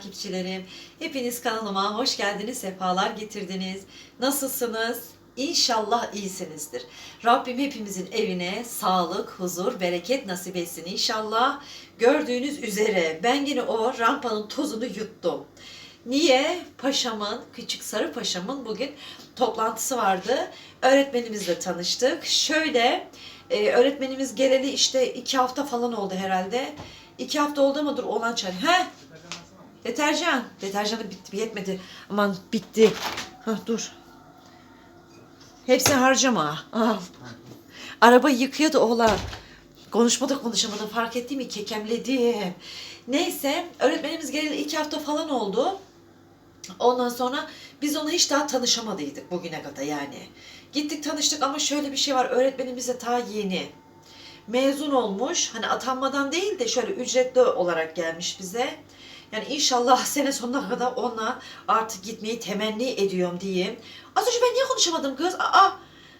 takipçilerim. Hepiniz kanalıma hoş geldiniz, sefalar getirdiniz. Nasılsınız? İnşallah iyisinizdir. Rabbim hepimizin evine sağlık, huzur, bereket nasip etsin inşallah. Gördüğünüz üzere ben yine o rampanın tozunu yuttum. Niye? Paşamın, küçük sarı paşamın bugün toplantısı vardı. Öğretmenimizle tanıştık. Şöyle, e, öğretmenimiz geleli işte iki hafta falan oldu herhalde. İki hafta oldu ama olan çay. He? Deterjan. Deterjanı bitti, yetmedi. Aman bitti. Hah dur. Hepsini harcama. Al. Arabayı yıkıyordu oğlan. Konuşmada konuşamadım. Fark ettim mi? Kekemledim. Neyse öğretmenimiz geleli iki hafta falan oldu. Ondan sonra biz ona hiç daha tanışamadıydık bugüne kadar yani. Gittik tanıştık ama şöyle bir şey var. Öğretmenimiz de ta yeni. Mezun olmuş. Hani atanmadan değil de şöyle ücretli olarak gelmiş bize. Yani inşallah sene sonuna kadar onunla artık gitmeyi temenni ediyorum diyeyim. Az önce ben niye konuşamadım kız? Aa,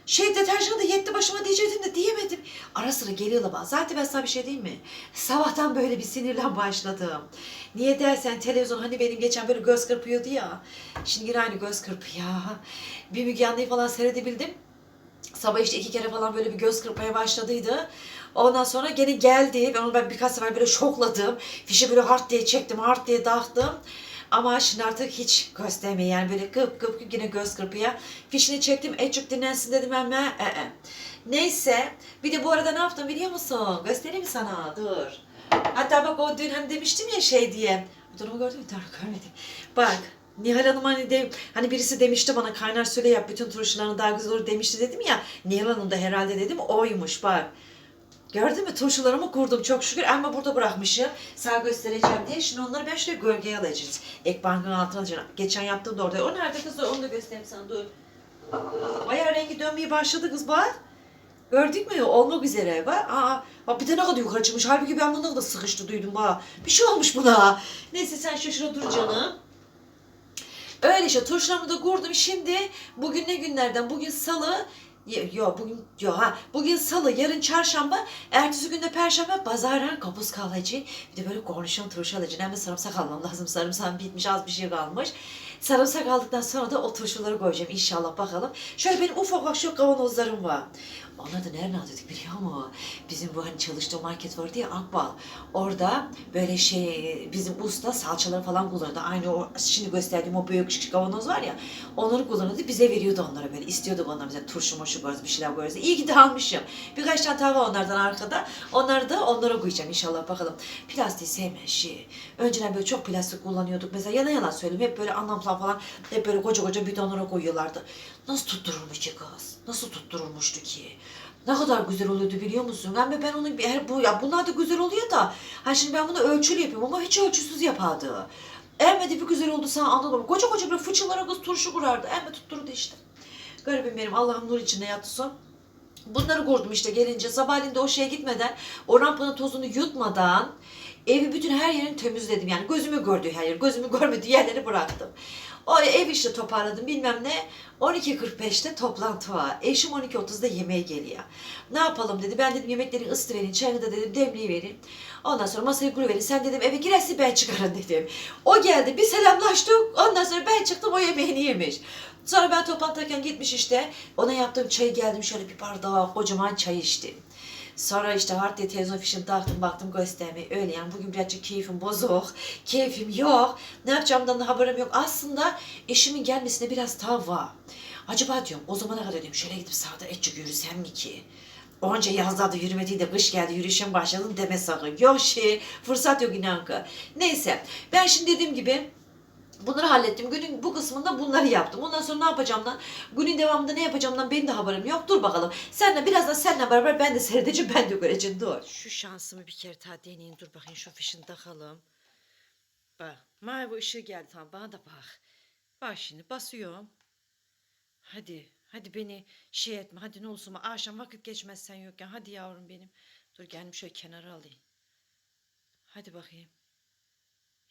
şey deterjanı da yetti başıma diyecektim de diyemedim. Ara sıra geliyorlar bana. Zaten ben sana bir şey diyeyim mi? Sabahtan böyle bir sinirlen başladım. Niye dersen televizyon hani benim geçen böyle göz kırpıyordu ya. Şimdi yine aynı göz kırpıyor. Bir Müge Anlı'yı falan seyredebildim. Sabah işte iki kere falan böyle bir göz kırpmaya başladıydı. Ondan sonra gene geldi. Ben onu ben birkaç sefer böyle şokladım. Fişi böyle hard diye çektim, hard diye dağıttım. Ama şimdi artık hiç göstermiyor. Yani böyle kıp kıp kıp yine göz kırpıyor. Fişini çektim. Ecuk dinlensin dedim hemen. E, e. Neyse. Bir de bu arada ne yaptım biliyor musun? Göstereyim sana? Dur. Hatta bak o dün hani demiştim ya şey diye. Durumu gördün mü? Dur görmedim. Bak. Nihal Hanım hani de, hani birisi demişti bana kaynar suyla yap bütün turşularını daha güzel olur demişti dedim ya. Nihal Hanım da herhalde dedim oymuş bak. Gördün mü turşularımı kurdum çok şükür ama burada bırakmışım. Sağ göstereceğim diye. Şimdi onları ben şuraya gölgeye alacağız. Ek altına alacağım. Geçen yaptım da orada. O nerede kız? Onu da göstereyim sana dur. Bayağı rengi dönmeye başladı kız bak. Gördük mü? Olmak üzere. Bak, aa, bak bir de ne kadar yukarı çıkmış. Halbuki ben bundan da sıkıştı duydum bak. Bir şey olmuş buna. Neyse sen şu şurada dur canım. Öyle işte turşularımı da kurdum. Şimdi bugün ne günlerden? Bugün salı. Yok bugün yok ha. Bugün salı, yarın çarşamba, ertesi günde perşembe pazardan kapuz kalıcı. Bir de böyle kornişon turşu alacağım. Hem de sarımsak almam lazım. Sarımsağım bitmiş, az bir şey kalmış. Sarımsak aldıktan sonra da o turşuları koyacağım inşallah bakalım. Şöyle benim ufak ufak şu kavanozlarım var. Onları da nereden aldık biliyor musun? Bizim bu hani çalıştığım market vardı ya Akbal. Orada böyle şey bizim usta salçaları falan kullanırdı. Aynı o şimdi gösterdiğim o büyük küçük kavanoz var ya. Onları kullanırdı. Bize veriyordu onlara böyle. İstiyorduk onlar bize turşu moşu koyarız bir şeyler koyarız. İyi ki de almışım. Birkaç tane tava onlardan arkada. Onları da onlara koyacağım inşallah bakalım. Plastiği sevmeyen şey. Önceden böyle çok plastik kullanıyorduk. Mesela yana yalan söyleyeyim. Hep böyle anlamsal falan hep böyle koca koca bidonlara koyuyorlardı. Nasıl tuttururmuş ki kız? Nasıl tutturulmuştu ki? Ne kadar güzel oluyordu biliyor musun? Yani ben onu her bu ya bunlar da güzel oluyor da. Ha şimdi ben bunu ölçülü yapıyorum ama hiç ölçüsüz yapardı. Elmedi bir güzel oldu sana anladım. Koca koca böyle fıçılara kız turşu kurardı. Elme tutturdu işte. Garibim benim Allah'ım nur içinde yatsın. Bunları kurdum işte gelince sabahleyin de o şeye gitmeden o rampanın tozunu yutmadan evi bütün her yerini temizledim. Yani gözümü gördüğü her yer, gözümü görmediği yerleri bıraktım. O ev işte toparladım bilmem ne. 12.45'te toplantı var. Eşim 12.30'da yemeğe geliyor. Ne yapalım dedi. Ben dedim yemekleri ısıtıverin, çayını da dedim demleyiverin. Ondan sonra masayı kuruverin. Sen dedim eve girersin ben çıkarım dedim. O geldi bir selamlaştık. Ondan sonra ben çıktım o yemeğini yemiş. Sonra ben toplantıdayken gitmiş işte. Ona yaptığım çayı geldim şöyle bir bardağa kocaman çay içtim. Sonra işte hard diye televizyon fişini taktım baktım göstermeyi. Öyle yani bugün birazcık keyfim bozuk. Keyfim yok. Ne yapacağımdan da haberim yok. Aslında eşimin gelmesine biraz var. Acaba diyorum o zamana kadar diyorum şöyle gidip sağda etçik yürüsem mi ki? Onca yazlarda yürümediği de kış geldi yürüyüşe başladım deme sakın. Yok şey fırsat yok inan ki. Neyse ben şimdi dediğim gibi Bunları hallettim. Günün bu kısmında bunları yaptım. Ondan sonra ne yapacağımdan, günün devamında ne yapacağımdan benim de haberim yok. Dur bakalım. Senle birazdan seninle beraber ben de seyredeceğim, ben de göreceğim. Dur. Şu şansımı bir kere daha deneyeyim. Dur bakayım şu fişini takalım. Bak. Mavi ışığı geldi tamam. Bana da bak. Bak şimdi basıyorum. Hadi. Hadi beni şey etme. Hadi ne olsun. Akşam vakit geçmez sen yokken. Hadi yavrum benim. Dur geldim şöyle kenara alayım. Hadi bakayım.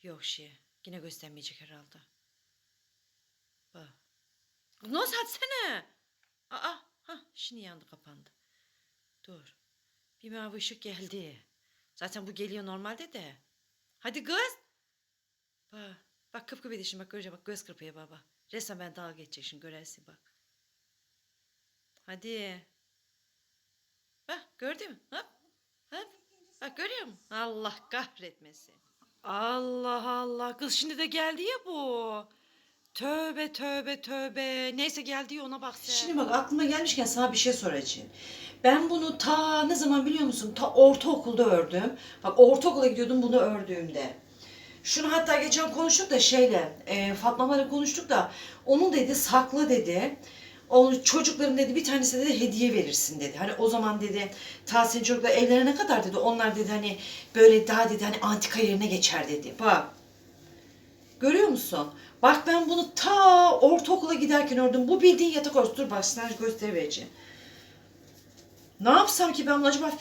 Yok şey. Yine göstermeyecek herhalde. Bak. Nasıl atsana? Aa, ha, şimdi yandı kapandı. Dur. Bir mavi ışık geldi. Zaten bu geliyor normalde de. Hadi kız. Bak, bak kıpkıpıydı şimdi bak göreceğim bak göz kırpıyor baba. Resmen ben dalga geçecek şimdi görersin bak. Hadi. Bak gördün mü? Hop. Hop. Bak görüyor musun? Allah kahretmesin. Allah Allah. Kız şimdi de geldi ya bu. Tövbe tövbe tövbe. Neyse geldi ona bak sen. Şimdi bak aklıma gelmişken sana bir şey soracağım. Ben bunu ta ne zaman biliyor musun? Ta ortaokulda ördüm. Bak ortaokula gidiyordum bunu ördüğümde. Şunu hatta geçen konuştuk da şeyle, e, Fatma'yla konuştuk da onun dedi sakla dedi. O çocukların dedi bir tanesi dedi hediye verirsin dedi. Hani o zaman dedi ta senin çocuklar evlenene kadar dedi onlar dedi hani böyle daha dedi hani antika yerine geçer dedi. Bak görüyor musun? Bak ben bunu ta ortaokula giderken ördüm. Bu bildiğin yatak örtüsü. Dur bak sana göstereceğim. Ne yapsam ki ben bunu acaba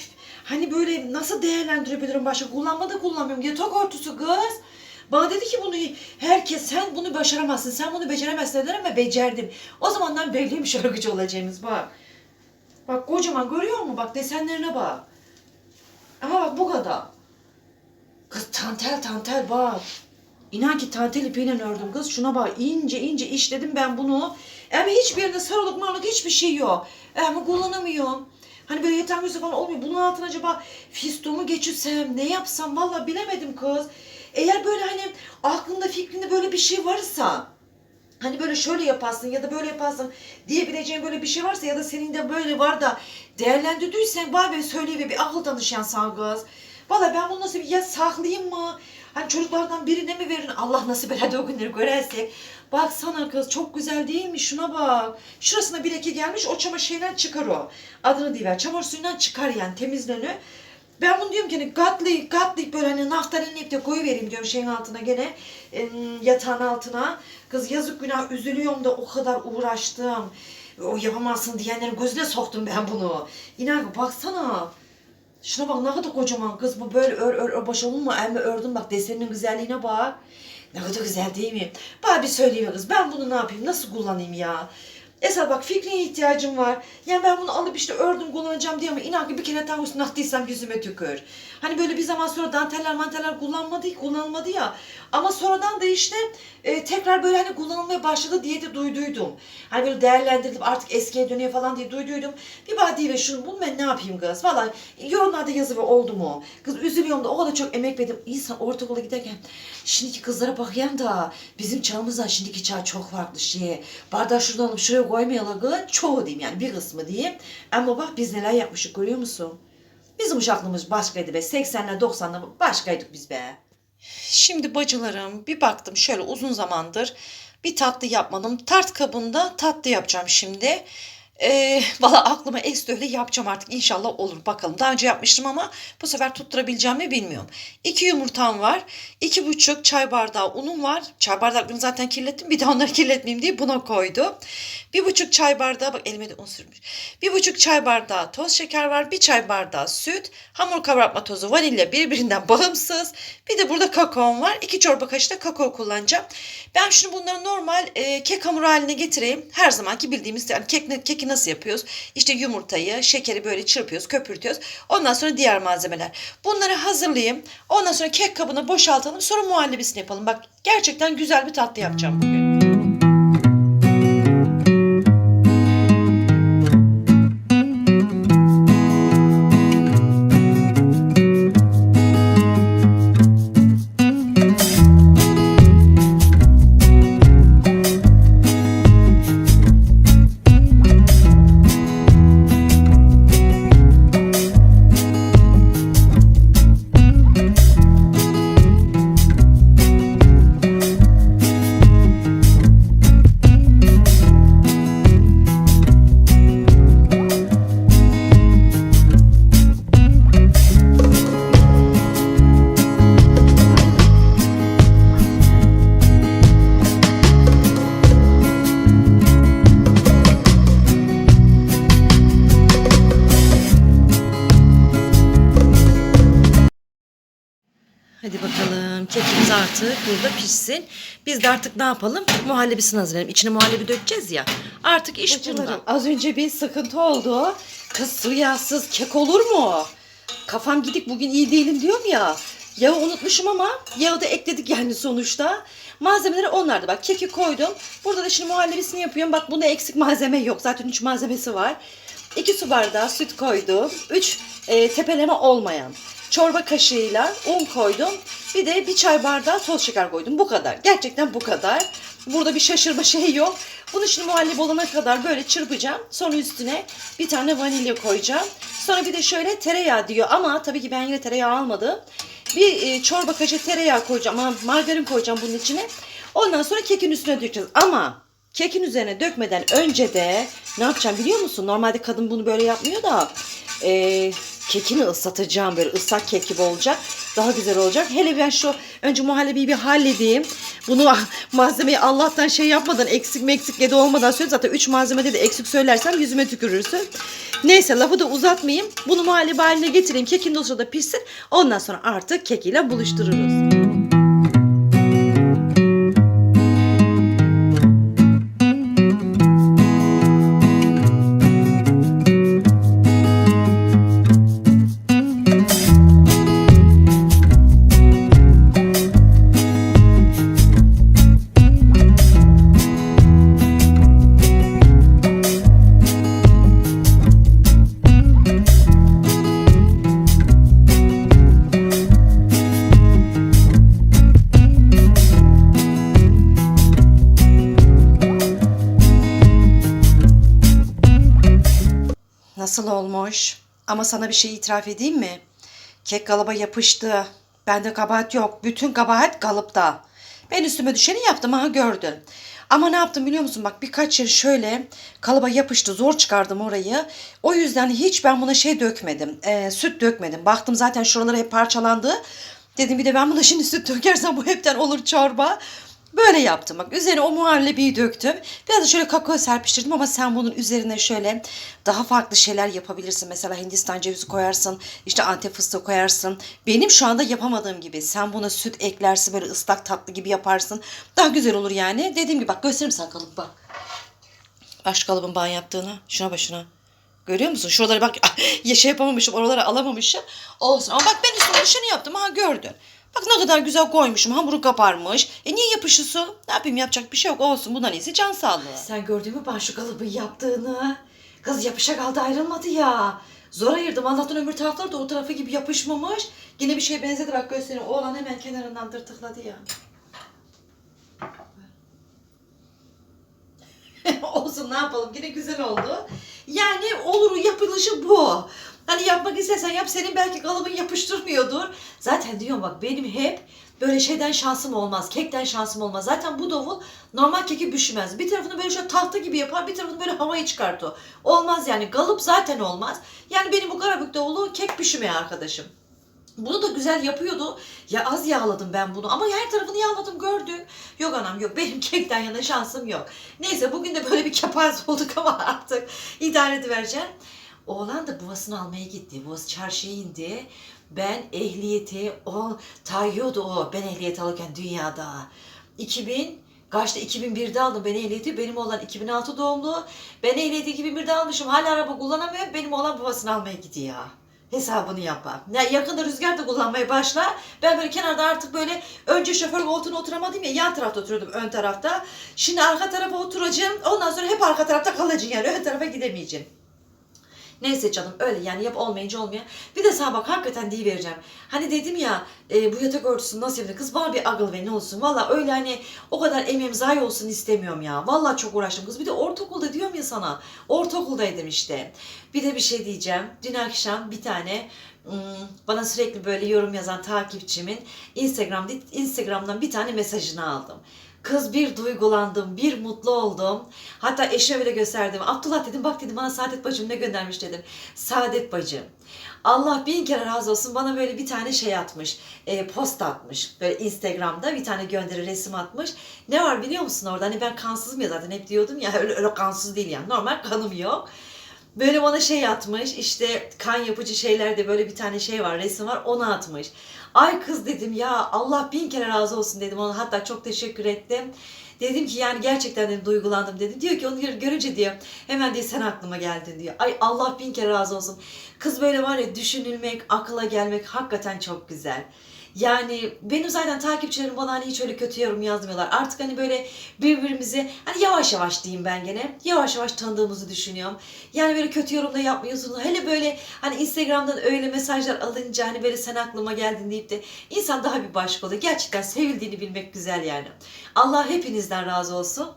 hani böyle nasıl değerlendirebilirim başka kullanmadı kullanmıyorum yatak örtüsü kız. Bana dedi ki bunu herkes sen bunu başaramazsın sen bunu beceremezsin dediler ama becerdim. O zamandan belliymiş örgücü olacağımız bak. Bak kocaman görüyor musun bak desenlerine bak. Ama bak bu kadar. Kız tantel tantel bak. İnan ki tantel ipiyle ördüm kız. Şuna bak ince ince işledim ben bunu. Ama hiçbir yerinde sarılık marılık hiçbir şey yok. Ama kullanamıyorum. Hani böyle yatan falan olmuyor. Bunun altına acaba fistomu geçirsem ne yapsam vallahi bilemedim kız. Eğer böyle hani aklında fikrinde böyle bir şey varsa hani böyle şöyle yaparsın ya da böyle yaparsın diyebileceğin böyle bir şey varsa ya da senin de böyle var da değerlendirdiysen bana bir söyle ve bir akıl danışan sağ kız. Valla ben bunu nasıl bir ya saklayayım mı? Hani çocuklardan birine mi verin? Allah nasip eder de o günleri görersek. Baksana kız çok güzel değil mi? Şuna bak. Şurasına bir leke gelmiş o çamaşır çıkar o. Adını diyiver. Çamaşır suyundan çıkar yani temizlenir. Ben bunu diyorum ki hani katlayıp katlayıp böyle hani naftalinleyip de koyuvereyim diyorum şeyin altına gene yatağın altına. Kız yazık günah üzülüyorum da o kadar uğraştım. O yapamazsın diyenlerin gözüne soktum ben bunu. İnan baksana. Şuna bak ne kadar kocaman kız bu böyle ör ör ör baş olur mu? Elme ördüm bak desenin güzelliğine bak. Ne kadar güzel değil mi? Bana bir söyleyeyim kız ben bunu ne yapayım nasıl kullanayım ya? Esra bak fikrine ihtiyacım var. Yani ben bunu alıp işte ördüm kullanacağım diye ama inan ki bir kere üstüne attıysam yüzüme tükür. Hani böyle bir zaman sonra danteller manteller kullanmadı, kullanılmadı ya. Ama sonradan da işte e, tekrar böyle hani kullanılmaya başladı diye de duyduydum. Hani böyle değerlendirdim artık eskiye dönüyor falan diye duyduydum. Bir badi ve şunu bunu ben ne yapayım kız? Vallahi yorumlarda yazı ve oldu mu? Kız üzülüyorum da o kadar çok emek verdim. İnsan ortaokula giderken şimdiki kızlara bakayım da bizim çağımızdan şimdiki çağ çok farklı şey. Bardağı şuradan alıp şuraya koymayalı kız. Çoğu diyeyim yani bir kısmı diyeyim. Ama bak biz neler yapmışık görüyor musun? Bizim uşaklığımız başkaydı be. 80'ler 90'lar başkaydık biz be. Şimdi bacılarım bir baktım şöyle uzun zamandır bir tatlı yapmadım. Tart kabında tatlı yapacağım şimdi. Ee, Valla aklıma esti öyle yapacağım artık inşallah olur bakalım. Daha önce yapmıştım ama bu sefer tutturabileceğimi bilmiyorum. İki yumurtam var. iki buçuk çay bardağı unum var. Çay bardaklarını zaten kirlettim. Bir de onları kirletmeyeyim diye buna koydum. Bir buçuk çay bardağı bak elime de un sürmüş. Bir buçuk çay bardağı toz şeker var. Bir çay bardağı süt. Hamur kabartma tozu vanilya birbirinden bağımsız. Bir de burada kakaom var. İki çorba kaşığı da kakao kullanacağım. Ben şimdi bunları normal e, kek hamuru haline getireyim. Her zamanki bildiğimiz yani kek, nasıl yapıyoruz? İşte yumurtayı, şekeri böyle çırpıyoruz, köpürtüyoruz. Ondan sonra diğer malzemeler. Bunları hazırlayayım. Ondan sonra kek kabına boşaltalım. Sonra muhallebisini yapalım. Bak gerçekten güzel bir tatlı yapacağım bugün. Pişsin. Biz de artık ne yapalım? Muhallebisini hazırlayalım. İçine muhallebi dökeceğiz ya. Artık iş bunda. Az önce bir sıkıntı oldu. Kız yağsız kek olur mu? Kafam gidik bugün iyi değilim diyorum ya. Yağı unutmuşum ama yağı da ekledik yani sonuçta. Malzemeleri onlardı. Bak keki koydum. Burada da şimdi muhallebisini yapıyorum. Bak bunda eksik malzeme yok. Zaten 3 malzemesi var. 2 su bardağı süt koydum. 3 tepeleme olmayan çorba kaşığıyla un koydum. Bir de bir çay bardağı toz şeker koydum. Bu kadar. Gerçekten bu kadar. Burada bir şaşırma şey yok. Bunu şimdi muhallebi olana kadar böyle çırpacağım. Sonra üstüne bir tane vanilya koyacağım. Sonra bir de şöyle tereyağı diyor ama tabii ki ben yine tereyağı almadım. Bir e, çorba kaşığı tereyağı koyacağım margarin koyacağım bunun içine. Ondan sonra kekin üstüne dökeceğiz. Ama kekin üzerine dökmeden önce de ne yapacağım biliyor musun? Normalde kadın bunu böyle yapmıyor da e, kekini ıslatacağım böyle ıslak kek gibi olacak. Daha güzel olacak. Hele ben şu önce muhallebiyi bir halledeyim. Bunu malzemeyi Allah'tan şey yapmadan eksik meksik yedi olmadan söyle. Zaten 3 malzemede de eksik söylersem yüzüme tükürürsün. Neyse lafı da uzatmayayım. Bunu muhallebi haline getireyim. Kekin de o sırada pişsin. Ondan sonra artık kekiyle buluştururuz. Nasıl olmuş? Ama sana bir şey itiraf edeyim mi? Kek kalıba yapıştı. Bende kabahat yok. Bütün kabahat kalıpta. Ben üstüme düşeni yaptım ha gördün. Ama ne yaptım biliyor musun? Bak birkaç yer şöyle kalıba yapıştı. Zor çıkardım orayı. O yüzden hiç ben buna şey dökmedim. e, süt dökmedim. Baktım zaten şuraları hep parçalandı. Dedim bir de ben buna şimdi süt dökersem bu hepten olur çorba. Böyle yaptım bak üzerine o muhallebiyi döktüm. Biraz da şöyle kakao serpiştirdim ama sen bunun üzerine şöyle daha farklı şeyler yapabilirsin. Mesela Hindistan cevizi koyarsın, işte antep fıstığı koyarsın. Benim şu anda yapamadığım gibi sen buna süt eklersin böyle ıslak tatlı gibi yaparsın. Daha güzel olur yani. Dediğim gibi bak göstereyim sana kalıp bak. Şu kalıbın ben yaptığını. Şuna bak şuna. Görüyor musun? Şuraları bak ya şey yapamamışım, oraları alamamışım. Olsun ama bak ben üstüne düşeni yaptım ha gördün. Bak ne kadar güzel koymuşum. Hamuru kaparmış. E niye yapışıyorsun? Ne yapayım yapacak bir şey yok. Olsun bundan iyisi can sağlığı. Sen gördün mü ben şu kalıbı yaptığını? Kız yapışa kaldı ayrılmadı ya. Zor ayırdım. Allah'tan öbür taraflar da o tarafı gibi yapışmamış. Yine bir şeye benzedi bak göstereyim. Oğlan hemen kenarından tırtıkladı ya. Olsun ne yapalım yine güzel oldu. Yani olur yapılışı bu. Hani yapmak istersen yap senin belki kalıbın yapıştırmıyordur. Zaten diyorum bak benim hep böyle şeyden şansım olmaz. Kekten şansım olmaz. Zaten bu davul normal keki büşmez. Bir tarafını böyle şöyle tahta gibi yapar bir tarafını böyle havayı çıkartıyor. Olmaz yani kalıp zaten olmaz. Yani benim bu Karabük davulu kek büşümeye arkadaşım. Bunu da güzel yapıyordu. Ya az yağladım ben bunu ama her tarafını yağladım gördün. Yok anam yok benim kekten yana şansım yok. Neyse bugün de böyle bir kepaze olduk ama artık idare edivereceğim. Oğlan da babasını almaya gitti. Babası çarşıya indi. Ben ehliyeti o tayıyordu o. Ben ehliyet alırken dünyada. 2000 Kaçta 2001'de aldım ben ehliyeti. Benim oğlan 2006 doğumlu. Ben ehliyeti 2001'de almışım. Hala araba kullanamıyor. Benim oğlan babasını almaya gidiyor. Hesabını yapar. Ya yakında rüzgar da kullanmaya başlar. Ben böyle kenarda artık böyle önce şoför koltuğuna oturamadım ya yan tarafta oturuyordum ön tarafta. Şimdi arka tarafa oturacağım. Ondan sonra hep arka tarafta kalacağım yani ön tarafa gidemeyeceğim. Neyse canım öyle yani yap olmayınca olmuyor. Bir de sana bak hakikaten diye vereceğim. Hani dedim ya e, bu yatak örtüsünü nasıl yapayım? Kız bana bir agıl ve ne olsun. Valla öyle hani o kadar emeğim zayi olsun istemiyorum ya. Valla çok uğraştım kız. Bir de ortaokulda diyorum ya sana. Ortaokuldaydım işte. Bir de bir şey diyeceğim. Dün akşam bir tane bana sürekli böyle yorum yazan takipçimin Instagram'da Instagram'dan bir tane mesajını aldım. Kız bir duygulandım, bir mutlu oldum. Hatta eşime bile gösterdim. Abdullah dedim bak dedim bana Saadet bacım ne göndermiş dedim. Saadet bacım. Allah bin kere razı olsun bana böyle bir tane şey atmış. E, post atmış. Böyle Instagram'da bir tane gönderi resim atmış. Ne var biliyor musun orada? Hani ben kansızım ya zaten hep diyordum ya öyle, öyle kansız değil yani. Normal kanım yok. Böyle bana şey atmış işte kan yapıcı şeylerde böyle bir tane şey var resim var onu atmış. Ay kız dedim ya Allah bin kere razı olsun dedim ona hatta çok teşekkür ettim. Dedim ki yani gerçekten dedim, duygulandım dedim. Diyor ki onu gör- görünce diyor hemen diye sen aklıma geldin diyor. Ay Allah bin kere razı olsun. Kız böyle var ya düşünülmek, akla gelmek hakikaten çok güzel. Yani benim zaten takipçilerim bana hani hiç öyle kötü yorum yazmıyorlar. Artık hani böyle birbirimizi hani yavaş yavaş diyeyim ben gene. Yavaş yavaş tanıdığımızı düşünüyorum. Yani böyle kötü yorum da yapmıyorsunuz. Hele böyle hani Instagram'dan öyle mesajlar alınca hani böyle sen aklıma geldin deyip de insan daha bir başka oluyor. Gerçekten sevildiğini bilmek güzel yani. Allah hepinizden razı olsun.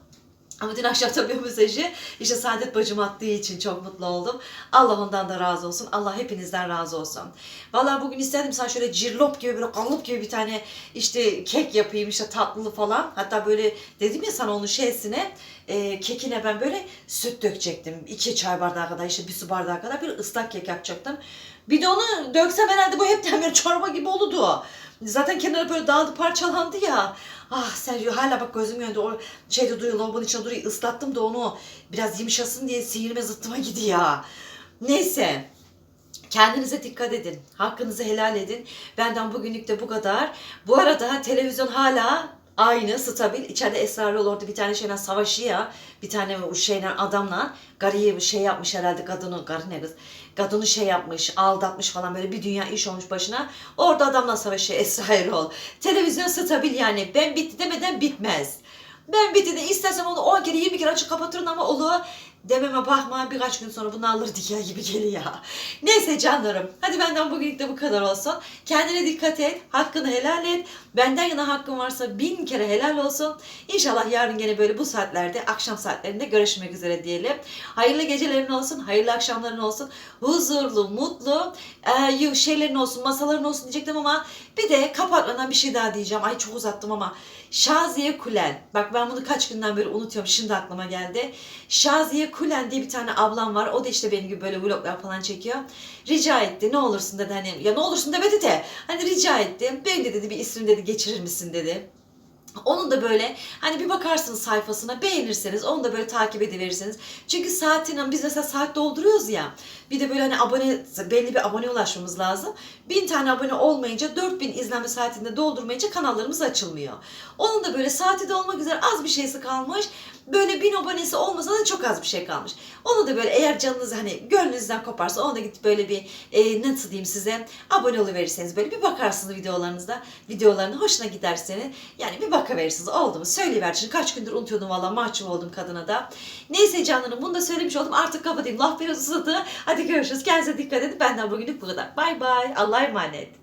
Ama dün akşam tabii o mesajı işte Saadet bacım attığı için çok mutlu oldum. Allah ondan da razı olsun. Allah hepinizden razı olsun. Vallahi bugün istedim sana şöyle cirlop gibi böyle kalıp gibi bir tane işte kek yapayım işte tatlılı falan. Hatta böyle dedim ya sana onun şeysine e, kekine ben böyle süt dökecektim. İki çay bardağı kadar işte bir su bardağı kadar bir ıslak kek yapacaktım. Bir de onu döksem herhalde bu hepten bir çorba gibi olurdu. Zaten kenara böyle dağıldı parçalandı ya. Ah Sergio hala bak gözüm önünde o şeyde duruyor lavabonun içinde duruyor. Islattım da onu biraz yumuşasın diye sihirme zıttıma gidiyor. Neyse. Kendinize dikkat edin. Hakkınızı helal edin. Benden bugünlük de bu kadar. Bu arada televizyon hala aynı, stabil. İçeride Esra Erol orada bir tane şeyle savaşıyor. Bir tane o şeyle adamla. Garı'yı bir şey yapmış herhalde kadını. Garı ne kız? Kadını şey yapmış, aldatmış falan böyle bir dünya iş olmuş başına. Orada adamla savaşıyor Esra Erol. Televizyon stabil yani. Ben bitti demeden bitmez. Ben bitti de istesem onu 10 kere 20 kere açıp kapatırım ama olur. Dememe bakma birkaç gün sonra bunu alır diye gibi geliyor. Neyse canlarım. Hadi benden bugünlük de bu kadar olsun. Kendine dikkat et. Hakkını helal et. Benden yana hakkın varsa bin kere helal olsun. İnşallah yarın gene böyle bu saatlerde akşam saatlerinde görüşmek üzere diyelim. Hayırlı gecelerin olsun. Hayırlı akşamların olsun. Huzurlu, mutlu e, şeylerin olsun, masaların olsun diyecektim ama bir de kapatmadan bir şey daha diyeceğim. Ay çok uzattım ama Şaziye Kulen. Bak ben bunu kaç günden beri unutuyorum. Şimdi aklıma geldi. Şaziye Kulen diye bir tane ablam var. O da işte benim gibi böyle vloglar falan çekiyor. Rica etti. Ne olursun dedi hani. Ya ne olursun demedi de. Hani rica etti. Benim de dedi bir ismini dedi geçirir misin dedi. Onun da böyle hani bir bakarsınız sayfasına beğenirseniz onu da böyle takip ediverirsiniz. Çünkü saatinin biz mesela saat dolduruyoruz ya. Bir de böyle hani abone belli bir abone ulaşmamız lazım. Bin tane abone olmayınca 4000 izlenme saatinde doldurmayınca kanallarımız açılmıyor. Onun da böyle saati de olmak üzere az bir şeysi kalmış. Böyle bin abonesi olmasa da çok az bir şey kalmış. Onu da böyle eğer canınız hani gönlünüzden koparsa onu da gidip böyle bir e, nasıl diyeyim size abone oluverirseniz böyle bir bakarsınız videolarınızda. Videolarına hoşuna giderseniz yani bir bakıverirsiniz. Oldu mu? Söyleyiver. Şimdi kaç gündür unutuyordum valla mahcup oldum kadına da. Neyse canlarım bunu da söylemiş oldum. Artık kapatayım. Laf biraz uzadı. Hadi görüşürüz. Kendinize dikkat edin. Benden bugünlük bu kadar. Bay bay. Allah'a emanet.